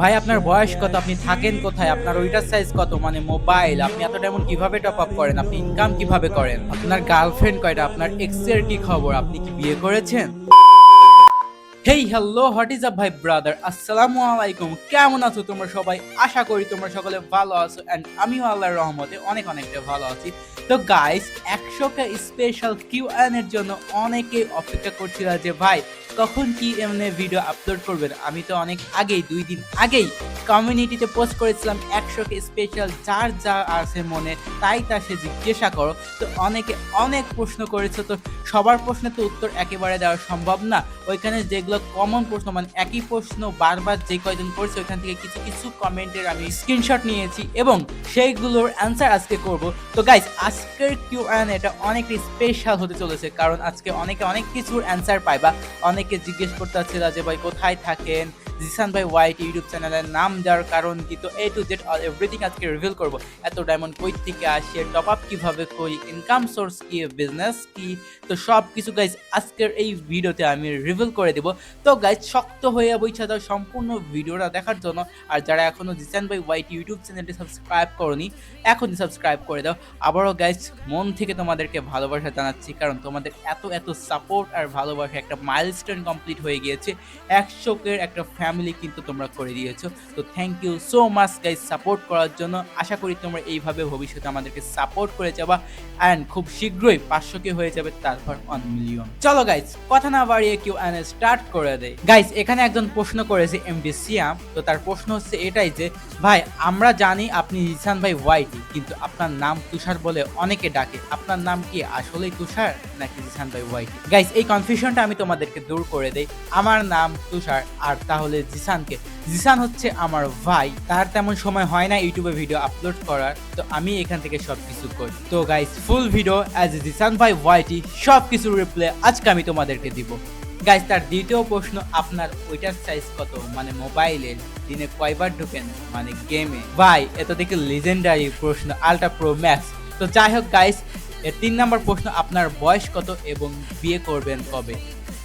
ভাই, আপনার বয়স কত? আপনি থাকেন কোথায়? আপনার ওইটার সাইজ কত? মানে মোবাইল আপনি এত এমন কীভাবে টপ আপ করেন? আপনি ইনকাম কীভাবে করেন? আপনার গার্লফ্রেন্ড কয়টা? আপনার এক্সের কি খবর? আপনি কি বিয়ে করেছেন? Hey hello what is up ভাই ব্রাদার আসসালামু আলাইকুম কেমন আছো তোমরা সবাই? আশা করি তোমরা সকলে ভালো আছো এন্ড আমিও আল্লাহর রহমতে অনেক অনেকটা ভালো আছি। তো গাইস একশো কে স্পেশাল কিউ এর জন্য অনেকে অপেক্ষা করছিল যে, ভাই, কখন কি এমনি ভিডিও আপলোড করবেন? আমি তো অনেক আগেই, দুই দিন আগেই কমিউনিটিতে পোস্ট করেছিলাম একশো কে স্পেশাল যার যা আছে মনে, তাই তা সে জিজ্ঞাসা করো। তো অনেকে অনেক প্রশ্ন করেছে, তো সবার প্রশ্নের তো উত্তর একেবারে দেওয়া সম্ভব না। ওইখানে যেগুলো কমন প্রশ্ন মানে একই প্রশ্ন বারবার যে কয়জন করছে ওইখান থেকে কিছু কিছু কমেন্টের আমি স্ক্রিনশট নিয়েছি এবং সেইগুলোর অ্যান্সার আজকে করব। তো গাইজ আজকের কিউ এটা অনেক স্পেশাল হতে চলেছে, কারণ আজকে অনেকে অনেক কিছুর অ্যান্সার পাইবা অনেকে জিজ্ঞেস করতে চাচ্ছিল যে ভাই কোথায় থাকেন? জিসান ভাই হোয়াইট ইউটিউব চ্যানেলের নাম দেওয়ার কারণ কি? তো এ টু জেড এভরিথিং আজকে রিভিল করব। এত ডায়মন্ড কই থেকে আসে? টপ আপ কীভাবে করি? ইনকাম সোর্স কি? বিজনেস কি? তো সব কিছু গাইজ আজকের এই ভিডিওতে আমি রিভিল করে দেব। তো গাইজ শক্ত হয়ে বইছা দাও সম্পূর্ণ ভিডিওটা দেখার জন্য। আর যারা এখনও জিসান ভাই হোয়াইট ইউটিউব চ্যানেলটি সাবস্ক্রাইব করনি, এখনই সাবস্ক্রাইব করে দাও। আবারও গাইজ মন থেকে তোমাদেরকে ভালোবাসা জানাচ্ছি, কারণ তোমাদের এত এত সাপোর্ট আর ভালোবাসা। একটা মাইলস্টোন কমপ্লিট হয়ে গিয়েছে। একশোকের একটা ফ্যামিলি কিন্তু তোমরা করে দিয়েছ। তো thank you so much guys support করার জন্য। আশা করি তোমরা এইভাবে ভবিষ্যতে আমাদেরকে সাপোর্ট করে যাবা অ্যান্ড খুব শীঘ্রই পাঁচশোকে হয়ে যাবে, তারপর ওয়ান মিলিয়ন চলো গাইজ কথা না বাড়িয়ে কেউ অ্যান স্টার্ট করে দেয়। গাইজ এখানে একজন প্রশ্ন করেছে এমডি সিয়াম তো তার প্রশ্ন হচ্ছে এটাই যে, ভাই, আমরা জানি আপনি ইসান ভাই ওয়াইটি কিন্তু আপনার নাম তুষার বলে অনেকে ডাকে। আপনার নাম কি আসলেই তুষার নাকি জিসান ভাই ওয়াইটি গাইজ এই কনফিউশনটা আমি তোমাদেরকে দূর করে দেই। আমার নাম তুষার, আর তাহলে জিসানকে। জিসান হচ্ছে আমার ভাই। তার তেমন সময় হয় না ইউটিউবে ভিডিও আপলোড করার। তো আমি এখান থেকে সব কিছু করি। তো guys full video as Zisan ভাই ওয়াইটি সব কিছুর রিপ্লে আজকে আমি তোমাদেরকে দিব। গাইজ তার দ্বিতীয় প্রশ্ন, আপনার ওইটার সাইজ কত? মানে মোবাইলের দিনে কয়বার ঢুকেন? মানে গেমে ভাই, এত দেখে লিজেন্ডারি প্রশ্ন আলট্রা প্রো ম্যাক্স তো যাই হোক গাইস এর তিন নম্বর প্রশ্ন, আপনার বয়স কত এবং বিয়ে করবেন কবে?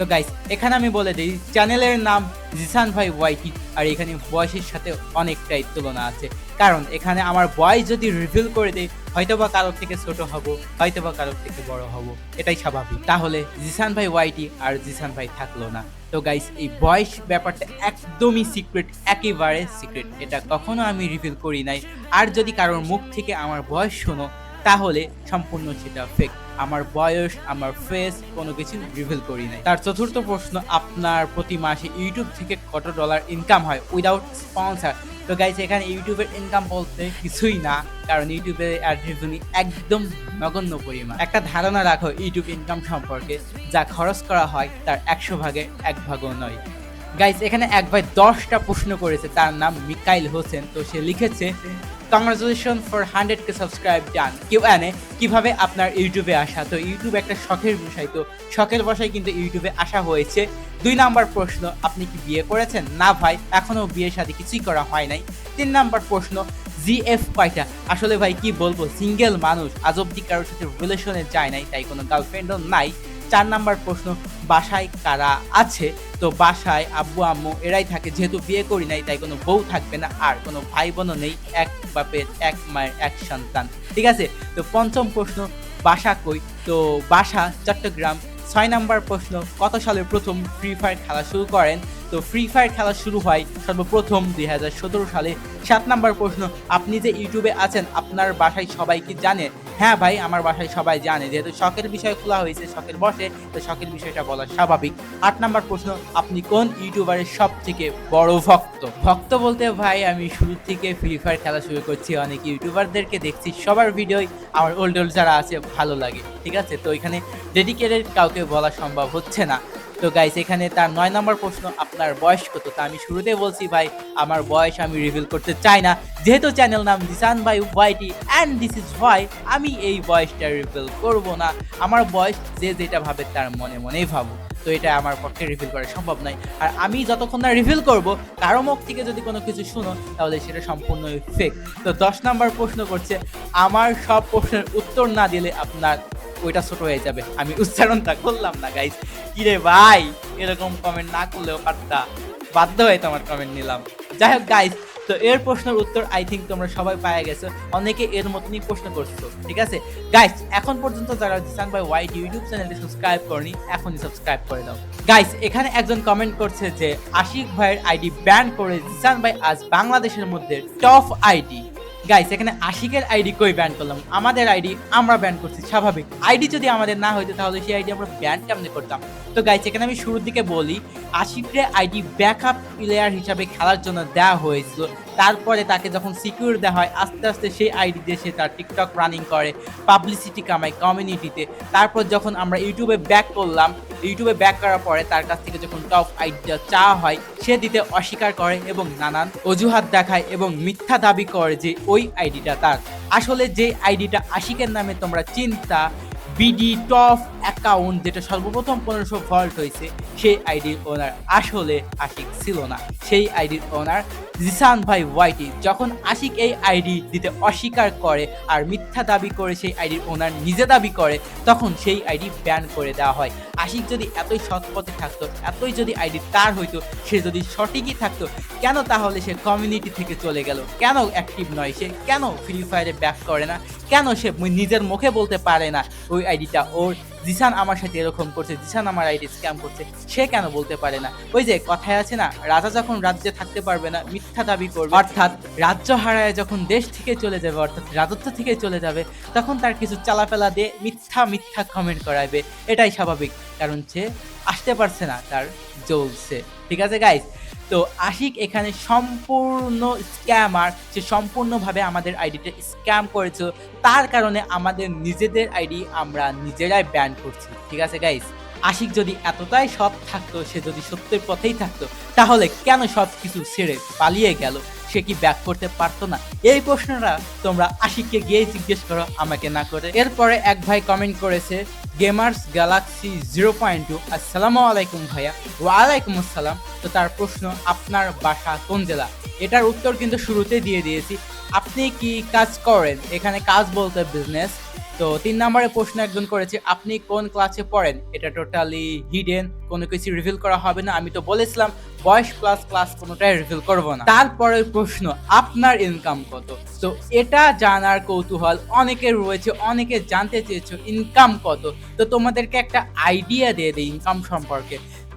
তো গাইস এখানে আমি বলে দিই চ্যানেলের নাম জিসান ভাই ওয়াইটি আর এখানে বয়সের সাথে অনেকটাই তুলনা আছে। কারণ এখানে আমার বয়স যদি রিভিল করে দেয় হয়তো বা কারোর থেকে ছোট হব হয়তো বা কারোর থেকে বড় হব, এটাই স্বাভাবিক। তাহলে জিসান ভাই ওয়াইটি আর জিসান ভাই থাকল না। তো গাইস এই বয়স ব্যাপারটা একদমই সিক্রেট একেবারে সিক্রেট এটা কখনো আমি রিভিল করি নাই। আর যদি কারোর মুখ থেকে আমার বয়স শোনো, তাহলে সম্পূর্ণ সেটা ফেক আমার বয়স, আমার ফেস কোনো কিছু রিভিল করি নাই। তার চতুর্থ প্রশ্ন, আপনার প্রতি মাসে ইউটিউব থেকে কত ডলার ইনকাম হয়? উইদাউট স্পন্সার তো গাইজ এখানে ইউটিউবের ইনকাম বলতে কিছুই না, কারণ ইউটিউবে অ্যাড একদম নগণ্য পরিমাণ। একটা ধারণা রাখো, ইউটিউব ইনকাম সম্পর্কে। যা খরচ করা হয়, তার একশো ভাগে এক ভাগও নয়। গাইজ এখানে এক ভাই দশটা প্রশ্ন করেছে, তার নাম মিকাইল হোসেন। তো সে লিখেছে congratulation for hundred K subscribe done কেউ আনে, কীভাবে আপনার ইউটিউবে আসা? তো ইউটিউব একটা শখের বিষয়, তো শখের বসায় কিন্তু ইউটিউবে আসা হয়েছে। দুই নাম্বার প্রশ্ন, আপনি কি বিয়ে করেছেন? না ভাই এখনও বিয়ের সাথে কিছুই করা হয় নাই। তিন নাম্বার প্রশ্ন, জিএফ কয়টা? আসলে ভাই, কি বলব, সিঙ্গেল মানুষ, আজ অব্দি কারোর সাথে রিলেশনে যায় নাই, তাই কোনো গার্লফ্রেন্ডও নাই। চার নাম্বার প্রশ্ন, বাসায় কারা আছে? তো বাসায় আব্বু, আম্মু এরাই থাকে। যেহেতু বিয়ে করি নাই, তাই কোনো বউ থাকবে না। আর কোনো ভাই বোনও নেই। এক বাপের, এক মায়ের, এক সন্তান। ঠিক আছে? তো পঞ্চম প্রশ্ন, বাসা কই? তো বাসা চট্টগ্রাম। ছয় নাম্বার প্রশ্ন, কত সালে প্রথম ফ্রি ফায়ার খেলা শুরু করেন? তো ফ্রি ফায়ার খেলা শুরু হয় সর্বপ্রথম দুই হাজার সতেরো সালে। সাত নম্বর প্রশ্ন, আপনি যে ইউটিউবে আছেন, আপনার বাসায় সবাই কি জানে? হ্যাঁ ভাই, আমার বাসায় সবাই জানে, যেহেতু শখের বিষয় খোলা হয়েছে, শখের বসে, তো শখের বিষয়টা বলা স্বাভাবিক। আট নাম্বার প্রশ্ন, আপনি কোন ইউটিউবারের সব থেকে বড় ভক্ত? ভক্ত বলতে ভাই, আমি শুরু থেকে ফ্রি ফায়ার খেলা শুরু করছি, অনেক ইউটিউবারদেরকে দেখছি, সবার ভিডিওই আমার ওল্ড ওল্ড যারা আছে, ভালো লাগে, ঠিক আছে? তো এখানে ডেডিকেটেড কাউকে বলা সম্ভব হচ্ছে না। তো গাইস এখানে তার নয় নম্বর প্রশ্ন, আপনার বয়স কত? তা আমি শুরুতেই বলছি ভাই, আমার বয়স আমি রিভিল করতে চাই না। যেহেতু চ্যানেল নাম দিসান ভাই ওয়াইটি অ্যান্ড দিস ইজ ভাই আমি এই বয়সটা রিভিল করব না। আমার বয়স যে যেটা ভাবে তার মনে মনেই ভাবো তো এটা আমার পক্ষে রিভিল করা সম্ভব নয়। আর আমি যতক্ষণ না রিভিল করব, কারও মুখ থেকে যদি কোনো কিছু শুনো, তাহলে সেটা সম্পূর্ণ ফেক তো দশ নম্বর প্রশ্ন করছে, আমার সব প্রশ্নের উত্তর না দিলে আপনার ওইটা ছোট হয়ে যাবে। আমি উচ্চারণটা করলাম না গাইজ কিরে ভাই, এরকম কমেন্ট না করলেও পারতা। বাধ্য হয়ে তোমার কমেন্ট নিলাম। যাই হোক গাইস তো এর প্রশ্নের উত্তর আই থিঙ্ক তোমরা সবাই পায়ে গেছো। অনেকে এর মতনই প্রশ্ন করছ, ঠিক আছে? গাইস এখন পর্যন্ত যারা জিসান ভাই ওয়াইট ইউটিউব চ্যানেলটি সাবস্ক্রাইব করনি, এখনই সাবস্ক্রাইব করে দাও। গাইস এখানে একজন কমেন্ট করছে যে, আশিক ভাইয়ের আইডি ব্যান করে জিসান ভাই আজ বাংলাদেশের মধ্যে টপ আইডি গাইস এখানে আশিকের আইডি কই ব্যান করলাম? আমাদের আইডি আমরা ব্যান করছি, স্বাভাবিক। আইডি যদি আমাদের না হইতো, তাহলে সেই আইডি আমরা ব্যান কেমনে করতাম? তো গাইস এখানে আমি শুরুর দিকে বলি, আশিকের আইডি ব্যাকআপ প্লেয়ার হিসাবে খেলার জন্য দেওয়া হয়েছিল। তারপরে তাকে যখন সিকিউর দেওয়া হয়, আস্তে আস্তে সেই আইডি দিয়ে সে তার টিকটক রানিং করে পাবলিসিটি কামায় কমিউনিটিতে তারপর যখন আমরা ইউটিউবে ব্যাক করলাম ইউটিউবে ব্যাক করার পরে তার কাছ থেকে যখন টপ আইডিটা চাওয়া হয়, সে দিতে অস্বীকার করে এবং নানান অজুহাত দেখায় এবং মিথ্যা দাবি করে যে ওই আইডিটা তার। আসলে যে আইডিটা আশিকের নামে তোমরা চিন্তা বিডি টপ অ্যাকাউন্ট, যেটা সর্বপ্রথম পনেরোশো ভল্ট হয়েছে, সেই আইডির ওনার আসলে আশিক ছিল না। সেই আইডির ওনার জিসান ভাই ওয়াইটি যখন আশিক এই আইডি দিতে অস্বীকার করে আর মিথ্যা দাবি করে সেই আইডির ওনার নিজে দাবি করে, তখন সেই আইডি ব্যান করে দেওয়া হয়। আশিক যদি এতই সৎ পথে থাকতো, এতই যদি আইডি তার হইতো, সে যদি সঠিকই থাকতো, কেন তাহলে সে কমিউনিটি থেকে চলে গেল? কেন অ্যাক্টিভ নয় সে? কেন ফ্রি ফায়ারে ব্যাক করে না? কেন সে নিজের মুখে বলতে পারে না? ওই আইডিটা ওর জিসান আমার সাথে এরকম করছে, জিসান আমার আইডি স্ক্যাম করছে, সে কেন বলতে পারে না? ওই যে কথায় আছে না, রাজা যখন রাজ্যে থাকতে পারবে না, মিথ্যা দাবি করবে। অর্থাৎ রাজ্য হারায় যখন দেশ থেকে চলে যাবে, অর্থাৎ রাজত্ব থেকে চলে যাবে, তখন তার কিছু চালাফেলা দিয়ে মিথ্যা মিথ্যা কমেন্ট করাবে। এটাই স্বাভাবিক, কারণ সে আসতে পারছে না, তার জ্বলছে। ঠিক আছে গাইস তো আশিক এখানে সম্পূর্ণ স্ক্যামার, সে সম্পূর্ণভাবে আমাদের আইডিটা স্ক্যাম করেছে। তার কারণে আমাদের নিজেদের আইডি আমরা নিজেরাই ব্যান করছি। ঠিক আছে গাইস আশিক যদি এতটাই সৎ থাকতো, সে যদি সত্যের পথেই থাকতো, তাহলে কেন সব কিছু ছেড়ে পালিয়ে গেল? সে কি ব্যাক করতে পারতো না? এই প্রশ্নটা তোমরা আশিককে গিয়ে জিজ্ঞেস করো, আমাকে না করে। এরপরে এক ভাই কমেন্ট করেছে gamers galaxy zero point two আসসালামু আলাইকুম ভাইয়া। ওয়ালাইকুম আসসালাম। তো তার প্রশ্ন, আপনার বাসা কোন জেলা? এটার উত্তর কিন্তু শুরুতে দিয়ে দিয়েছি। আপনি কি কাজ করেন? এখানে কাজ বলতে বিজনেস তো তিন নম্বরে প্রশ্ন একজন করেছে, আপনি কোন ক্লাসে পড়েন? এটা টোটালি হিডেন কোনো কিছু রিভিল করা হবে না। আমি তো বলেছিলাম, বয়স প্লাস ক্লাস কোনোটাই রিভিল করব না। তারপরের প্রশ্ন, আপনার ইনকাম কত? তো এটা জানার কৌতূহল অনেকের রয়েছে, অনেকে জানতে চেয়েছো ইনকাম কত? তো তোমাদেরকে একটা আইডিয়া দিয়ে দিই ইনকাম সম্পর্কে।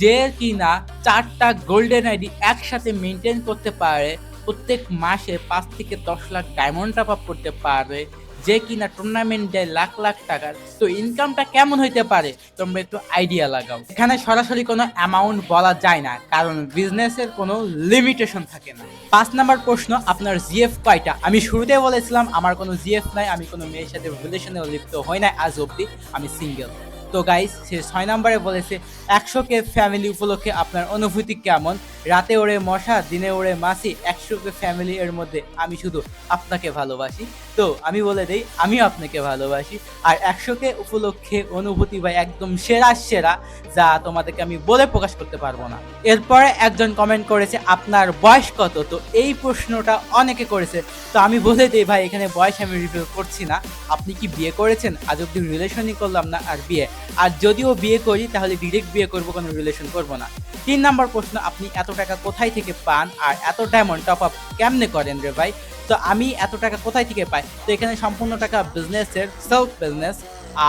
যে কিনা চারটা গোল্ডেন আইডি একসাথে মেনটেন করতে পারে, প্রত্যেক মাসে পাঁচ থেকে দশ লাখ ডায়মন্ড টপ আপ করতে পারে যে কিনা টুর্নামেন্ট দেয় লাখ লাখ টাকার তো ইনকামটা কেমন হইতে পারে? তোমরা একটু আইডিয়া লাগাও। এখানে সরাসরি কোনো অ্যামাউন্ট বলা যায় না, কারণ বিজনেসের কোনো লিমিটেশন থাকে না। পাঁচ নাম্বার প্রশ্ন, আপনার জিএফ কয়টা আমি শুরুতে বলেছিলাম, আমার কোনো জিএফ নাই, আমি কোনো মেয়ের সাথে রিলেশনে লিপ্ত হই না আজ অব্দি আমি সিঙ্গেল তো গাইস সে ছয় নম্বরে বলেছে, একশো কে ফ্যামিলি উপলক্ষে আপনার অনুভূতি কেমন? রাতে ওড়ে মশা, দিনে ওড়ে মাসি, একশো কে ফ্যামিলি এর মধ্যে আমি শুধু আপনাকে ভালোবাসি। তো আমি বলে দেই আমিও আপনাকে ভালোবাসি। আর একশো কে উপলক্ষে অনুভূতি ভাই একদম সেরা সেরা, যা তোমাদেরকে আমি বলে প্রকাশ করতে পারব না। এরপরে একজন কমেন্ট করেছে, আপনার বয়স কত? তো এই প্রশ্নটা অনেকে করেছে। তো আমি বলে দিই ভাই, এখানে বয়স আমি রিভিউ করছি না। আপনি কি বিয়ে করেছেন? আজ অব্দি রিলেশনই করলাম না, আর বিয়ে আর যদিও বিয়ে করি, তাহলে ডিরেক্ট বিয়ে করব, কোনো রিলেশন করব না। তিন নাম্বার প্রশ্ন, আপনি এত টাকা কোথায় থেকে পান আর এত ডায়মন্ড টপ আপ কেমনে করেন রে ভাই? তো আমি এত টাকা কোথায় থেকে পাই? তো এখানে সম্পূর্ণ টাকা বিজনেসের সেলফ বিজনেস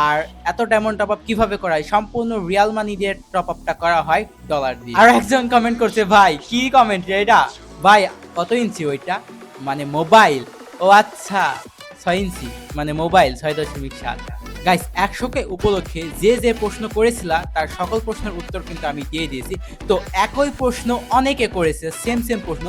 আর এত ডায়মন্ড টপ আপ কীভাবে করা হয় সম্পূর্ণ রিয়াল মানি দিয়ে টপ আপটা করা হয় ডলার দিয়ে। আর একজন কমেন্ট করছে, ভাই, কি কমেন্ট রে এটা? ভাই, কত ইঞ্চি ওইটা? মানে মোবাইল ও আচ্ছা ছয় ইঞ্চি মানে মোবাইল ছয় দশমিক সাত। গাইস একশোকে উপলক্ষে যে যে প্রশ্ন করেছিলা, তার সকল প্রশ্নের উত্তর কিন্তু আমি দিয়ে দিয়েছি। তো একই প্রশ্ন অনেকে করেছে সেম সেম প্রশ্ন।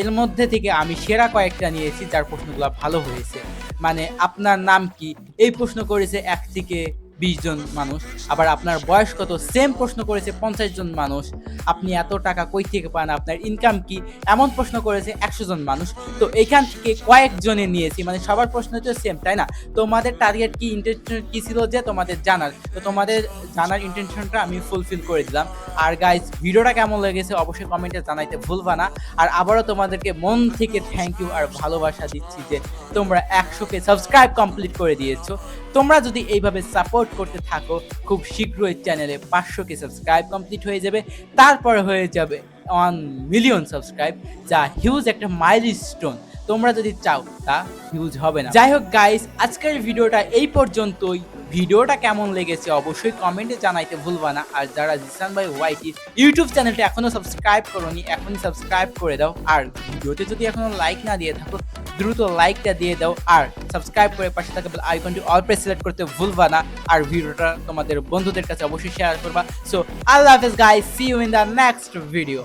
এর মধ্যে থেকে আমি সেরা কয়েকটা নিয়েছি, যার প্রশ্নগুলো ভালো হয়েছে। মানে আপনার নাম কি? এই প্রশ্ন করেছে এক থেকে বিশ জন মানুষ। আবার আপনার বয়স কত? সেম প্রশ্ন করেছে পঞ্চাশ জন মানুষ। আপনি এত টাকা কই থেকে পান? আপনার ইনকাম কি? এমন প্রশ্ন করেছে একশো জন মানুষ। তো এখান থেকে কয়েকজনে নিয়েছি। মানে সবার প্রশ্ন তো সেম তাই না? তোমাদের টার্গেট কি? ইন্টেনশন কি ছিল যে তোমাদের জানার? তো তোমাদের জানার ইন্টেনশনটা আমি ফুলফিল করে দিলাম। আর গাইজ ভিডিওটা কেমন লেগেছে অবশ্যই কমেন্টে জানাইতে ভুলবা না। আর আবারও তোমাদেরকে মন থেকে থ্যাংক ইউ আর ভালোবাসা দিচ্ছি যে তোমরা একশোকে সাবস্ক্রাইব কমপ্লিট করে দিয়েছ। তোমরা যদি এইভাবে সাপোর্ট করতে থাকো, খুব শীঘ্রই চ্যানেলে পাঁচশো পাঁচশোকে সাবস্ক্রাইব কমপ্লিট হয়ে যাবে। তারপরে হয়ে যাবে ওয়ান মিলিয়ন সাবস্ক্রাইব যা হিউজ একটা মাইল স্টোন তোমরা যদি চাও, তা হিউজ হবে না। যাই হোক গাইস আজকের ভিডিওটা এই পর্যন্তই। ভিডিওটা কেমন লেগেছে অবশ্যই কমেন্টে জানাইতে ভুলবা না। আর যারা জিসান ভাই ওয়াইটি ইউটিউব চ্যানেলটা এখনও সাবস্ক্রাইব করোনি, এখনই সাবস্ক্রাইব করে দাও। আর ভিডিওতে যদি এখনও লাইক না দিয়ে থাকো দ্রুত লাইকটা দিয়ে দাও আর সাবস্ক্রাইব করে পাশে থাকা বেল আইকনটি অল প্রেস সিলেক্ট করতে ভুলবা না। আর ভিডিওটা তোমাদের বন্ধুদের কাছে অবশ্যই শেয়ার করবা। সো আল্লাহ হাফেজ guys see you in the next video